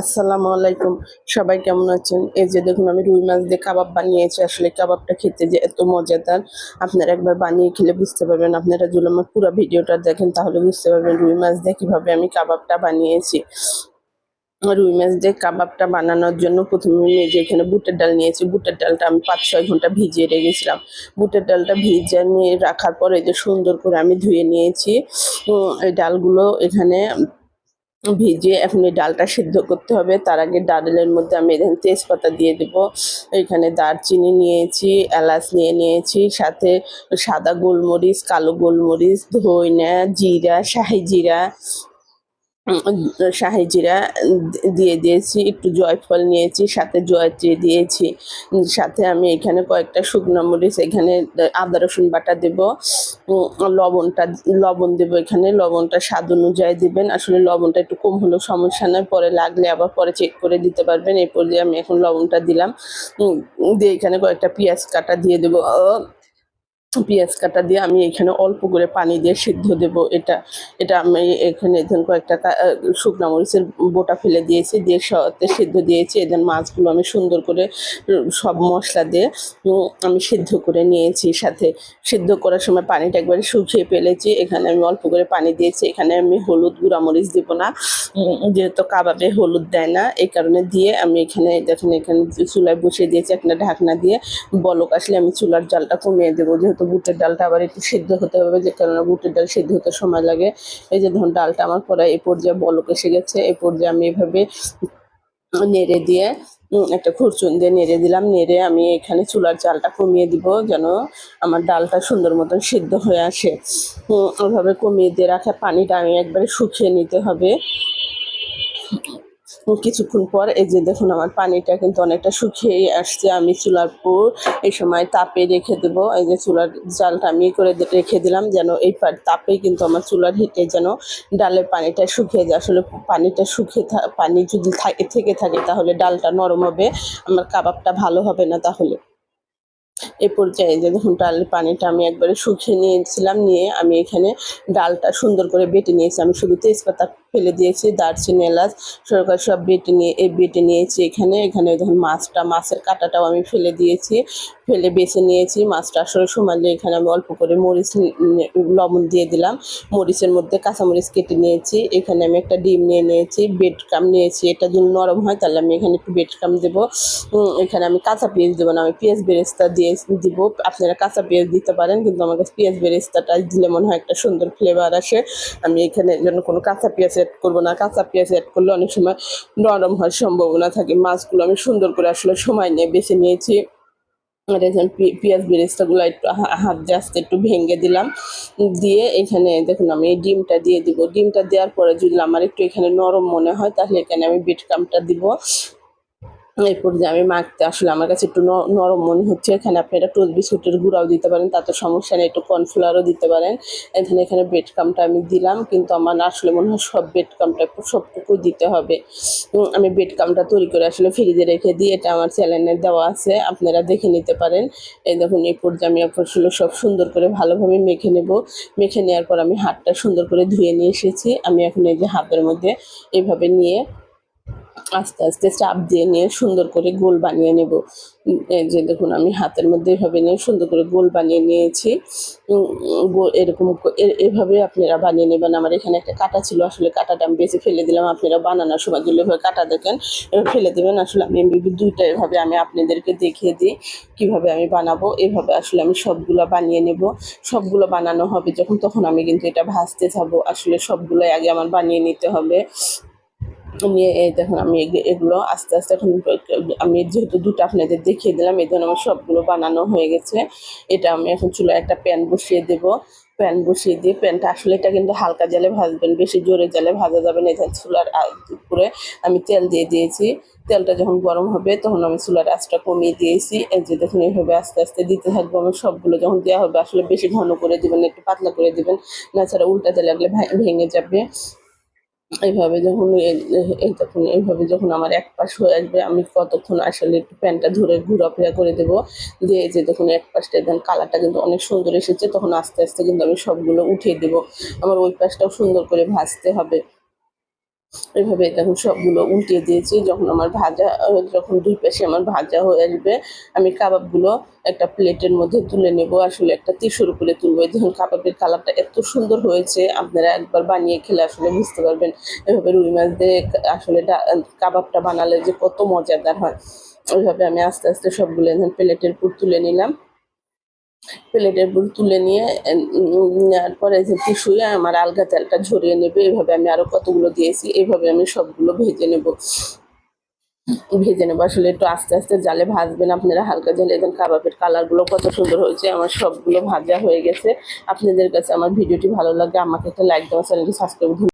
আসসালামু আলাইকুম। সবাই কেমন আছেন? এই যে দেখুন, আমি রুই মাছ দিয়ে কাবাব বানিয়েছি। আসলে কাবাবটা খেতে যে এত মজাদার। আপনারা একবার বানিয়ে খেলে বুঝতে পারবেন। আপনারা যদি আমার পুরো ভিডিওটা দেখেন, তাহলে বুঝতে পারবেন রুই মাছ দিয়ে কীভাবে আমি কাবাবটা বানিয়েছি। রুই মাছ দিয়ে কাবাবটা বানানোর জন্য প্রথমে আমি যে এখানে বুটের ডাল নিয়েছি। বুটের ডালটা আমি পাঁচ ছয় ঘণ্টা ভিজিয়ে রেখেছিলাম। বুটের ডালটা ভিজিয়ে নিয়ে রাখার পরে এই যে সুন্দর করে আমি ধুয়ে নিয়েছি। এই ডালগুলো এখানে ভিজিয়ে এখন এই ডালটা সিদ্ধ করতে হবে। তার আগে ডালের মধ্যে আমি এখানে তেজপাতা দিয়ে দেব। এখানে দারচিনি নিয়েছি, এলাচ নিয়ে নিয়েছি, সাথে সাদা গোলমরিচ, কালো গোলমরিচ ধইনা জিরা, শাহি জিরা উম, শাহি জিরা দিয়ে দিয়েছি একটু জয়ফল নিয়েছি সাথে জয়ত্রী দিয়েছি সাথে আমি এখানে কয়েকটা শুকনো মরিচ এখানে আদা রসুন বাটা দেব লবণটা লবণ দেবো এখানে লবণটা স্বাদ অনুযায়ী দেবেন আসলে লবণটা একটু কম হলেও সমস্যা নয় পরে লাগলে আবার পরে চেক করে দিতে পারবেন এই পর্যায়ে আমি এখন লবণটা দিলাম দিয়ে এখানে কয়েকটা পেঁয়াজ কাটা দিয়ে দেবো পেঁয়াজ কাটা দিয়ে আমি এখানে অল্প করে পানি দিয়ে সিদ্ধ দেব। এটা এটা আমি এখানে ধরুন কয়েকটা শুকনো মরিচের বোটা ফেলে দিয়েছি, দিয়ে সাথে সিদ্ধ দিয়েছি। এদের মাছগুলো আমি সুন্দর করে, সব মশলা দিয়ে আমি সিদ্ধ করে নিয়েছি। সাথে সিদ্ধ করার সময় পানিটা একবারে শুকিয়ে ফেলেছি। এখানে আমি অল্প করে পানি দিয়েছি। এখানে আমি হলুদ গুঁড়া মরিচ দেবো না। যেহেতু কাবাবে হলুদ দেয় না, এই কারণে দিয়ে আমি এখানে, দেখেন এখানে চুলায় বসিয়ে দিয়েছি একটা ঢাকনা দিয়ে। বলক আসলে আমি চুলার জালটা কমিয়ে দেবো। যেহেতু বুটের ডালটা আবার একটু সিদ্ধ হতে হবে যে কারণে বুটের ডাল সিদ্ধ হতে সময় লাগে। এই যে ধরুন ডালটা আমার পরে এই পর্যায়ে বলক এসে গেছে এই পর্যায়ে আমি এভাবে নেড়ে দিয়ে একটা খুরচুন দিয়ে নেড়ে দিলাম। নেড়ে আমি এখানে চুলার চালটা কমিয়ে দিব যেন আমার ডালটা সুন্দর মতন সিদ্ধ হয়ে আসে। উম, ওইভাবে কমিয়ে দিয়ে রাখা পানিটা আমি একবারে শুকিয়ে নিতে হবে। কিছুক্ষণ পর এই যে দেখুন, আমার পানিটা কিন্তু অনেকটা শুকিয়ে আসছে। আমি চুলার পর এই সময় তাপে রেখে দেব। এই যে চুলার জালটা আমি করে রেখে দিলাম যেন এই পা- তাপেই কিন্তু আমার চুলার হিটে যেন ডালের পানিটা শুকিয়ে যায়। আসলে পানিটা শুকিয়ে পানি যদি থাকে থেকে থাকে তাহলে ডালটা নরম হবে। আমার কাবাবটা ভালো হবে না তাহলে। এই পর্যায়ে যে দেখুন, ডালের পানিটা আমি একবারে শুকিয়ে নিয়েছিলাম। নিয়ে আমি এখানে ডালটা সুন্দর করে বেটে নিয়েছি। আমি শুধু তেজপাতা ফেলে দিয়েছি, দারচিনি, এলাচ, সরকার সব বেটে নিয়ে বেটে নিয়েছি এখানে। এখানে দেখুন মাছটা, মাছের কাঁটাটাও আমি ফেলে দিয়েছি, ফেলে বেছে নিয়েছি। মাছটা আসলে সমালে এখানে আমি অল্প করে মরিচ, লবণ দিয়ে দিলাম। মরিচের মধ্যে কাঁচামরিচ কেটে নিয়েছি। এখানে আমি একটা ডিম নিয়ে নিয়েছি বেড কাম নিয়েছি। এটা যদি নরম হয় তাহলে আমি এখানে একটু বেড কাম দেবো এখানে আমি কাঁচা পেঁয়াজ দেবো না, আমি পেঁয়াজ বেরেস্তা দিয়ে দিব। আপনারা কাঁচা পেঁয়াজ দিতে পারেন, কিন্তু আমার কাছে পেঁয়াজ বেরেস্তাটা দিলে মনে হয় একটা সুন্দর ফ্লেভার আসে। আমি এখানে জন্য কোনো কাঁচা পেঁয়াজ অ্যাড করব না, কাঁচা পেঁয়াজ অ্যাড করলে অনেক সময় নরম হওয়ার সম্ভাবনা থাকে। মাছগুলো আমি সুন্দর করে আসলে সময় নিয়ে বেছে নিয়েছি। পেঁয়াজ বেরেস্তাগুলো একটু হাত দিয়ে আস্তে একটু ভেঙে দিলাম। দিয়ে এখানে দেখুন আমি ডিমটা দিয়ে দিব। ডিমটা দেওয়ার পরে যদি আমার একটু এখানে নরম মনে হয়, তাহলে এখানে আমি বিটকামটা দিব। এরপর যে আমি মাখতে আসলে আমার কাছে একটু নরম মনে হচ্ছে। এখানে আপনারা টোস্ট বিস্কুটের গুঁড়াও দিতে পারেন, তাতে সমস্যা নেই, একটু কর্নফ্লাওয়ারও দিতে পারেন। এখানে এখানে বেড কামটা আমি দিলাম, কিন্তু আমার আসলে মনে হয় সব বেড কামটা একটু সবটুকু দিতে হবে। আমি বেড কামটা তৈরি করে আসলে ফ্রিজে রেখে দিই এটা আমার চ্যানেলে দেওয়া আছে, আপনারা দেখে নিতে পারেন। এই দেখুন, এই পর্যায়ে আমি আসলে সব সুন্দর করে ভালোভাবে মেখে নেব। মেখে নেওয়ার পর আমি হাতটা সুন্দর করে ধুয়ে নিয়ে এসেছি। আমি এখন এই যে হাতের মধ্যে এইভাবে নিয়ে আস্তে আস্তে চাপ দিয়ে নিয়ে সুন্দর করে গোল বানিয়ে নেব। যে দেখুন, আমি হাতের মধ্যে এভাবে নিয়ে সুন্দর করে গোল বানিয়ে নিয়েছি। এরকম এভাবে আপনারা বানিয়ে নেবেন। আমার এখানে একটা কাটা ছিল, আসলে কাটাটা আমি বেছে ফেলে দিলাম। আপনারা বানানোর সময় দিলে এভাবে কাটা দেখেন ফেলে দেবেন। আসলে আমি দুইটা এভাবে আমি আপনাদেরকে দেখিয়ে দিই, কীভাবে আমি বানাবো। এভাবে আসলে আমি সবগুলো বানিয়ে নেব। সবগুলো বানানো হবে যখন, তখন আমি কিন্তু এটা ভাজতে যাব। আসলে সবগুলোই আগে আমার বানিয়ে নিতে হবে। আমি দেখুন, আমি এগ- এগুলো আস্তে আস্তে এখন, আমি যেহেতু দুটো আপনাদের দেখিয়ে দিলাম, এই জন্য আমার সবগুলো বানানো হয়ে গেছে। এটা আমি এখন চুলায় একটা প্যান বসিয়ে দেব। প্যান বসিয়ে দিয়ে প্যানটা আসলে এটা কিন্তু হালকা জালে ভাজবেন, বেশি জোরে জালে ভাজা যাবে না এটা চুলার উপরে আমি তেল দিয়ে দিয়েছি। তেলটা যখন গরম হবে তখন আমি চুলার আঁচটা কমিয়ে দিয়েছি। এই যে দেখুন, এইভাবে আস্তে আস্তে দিতে থাকব আমি, সবগুলো যখন দেওয়া হবে আসলে বেশি ঘন করে দিবেন, একটু পাতলা করে দিবেন, না ছাড়া উল্টাতে লাগলে ভেঙে যাবে। এইভাবে যখন এই তখন এইভাবে যখন আমার এক পাশ হয়ে আসবে, আমি কতক্ষণ আসলে একটু প্যান্টটা ধরে ঘোরাফেরা করে দেবো? দিয়ে যে তখন এক পাশটা দেন কালারটা কিন্তু অনেক সুন্দর এসেছে, তখন আস্তে আস্তে কিন্তু আমি সবগুলো উঠিয়ে দেবো। আমার ওই পাশটাও সুন্দর করে ভাজতে হবে। এভাবে দেখুন সবগুলো উল্টিয়ে দিয়েছি। যখন আমার ভাজা, যখন দুই পাশে আমার ভাজা হয়ে আসবে, আমি কাবাবগুলো একটা প্লেটের মধ্যে তুলে নেব। আসলে একটা টিস্যুর উপরে তুলবো। দেখুন কাবাবের কালারটা এত সুন্দর হয়েছে। আপনারা একবার বানিয়ে খেলে আসলে বুঝতে পারবেন এভাবে রুই মাছ দিয়ে আসলে কাবাবটা বানালে যে কত মজাদার হয়। ওইভাবে আমি আস্তে আস্তে সবগুলো প্লেটের উপর তুলে নিলাম। প্লেটের উপর তুলে নিয়ে নেওয়ার পরে যে টিস্যুয়ে আমার আলগা তেলটা ঝরিয়ে নেবে, এভাবে আমি আরও কতগুলো দিয়েছি এইভাবে আমি সবগুলো ভেজে নেব। ভেজে নেব, আসলে একটু আস্তে আস্তে জালে ভাজবেন আপনারা, হালকা জালে, দেখেন কাবাবের কালারগুলো কত সুন্দর হয়েছে, আমার সবগুলো ভাজা হয়ে গেছে। আপনাদের কাছে আমার ভিডিওটি ভালো লাগে আমাকে একটা লাইক দেওয়া, চ্যানেলটি সাবস্ক্রাইব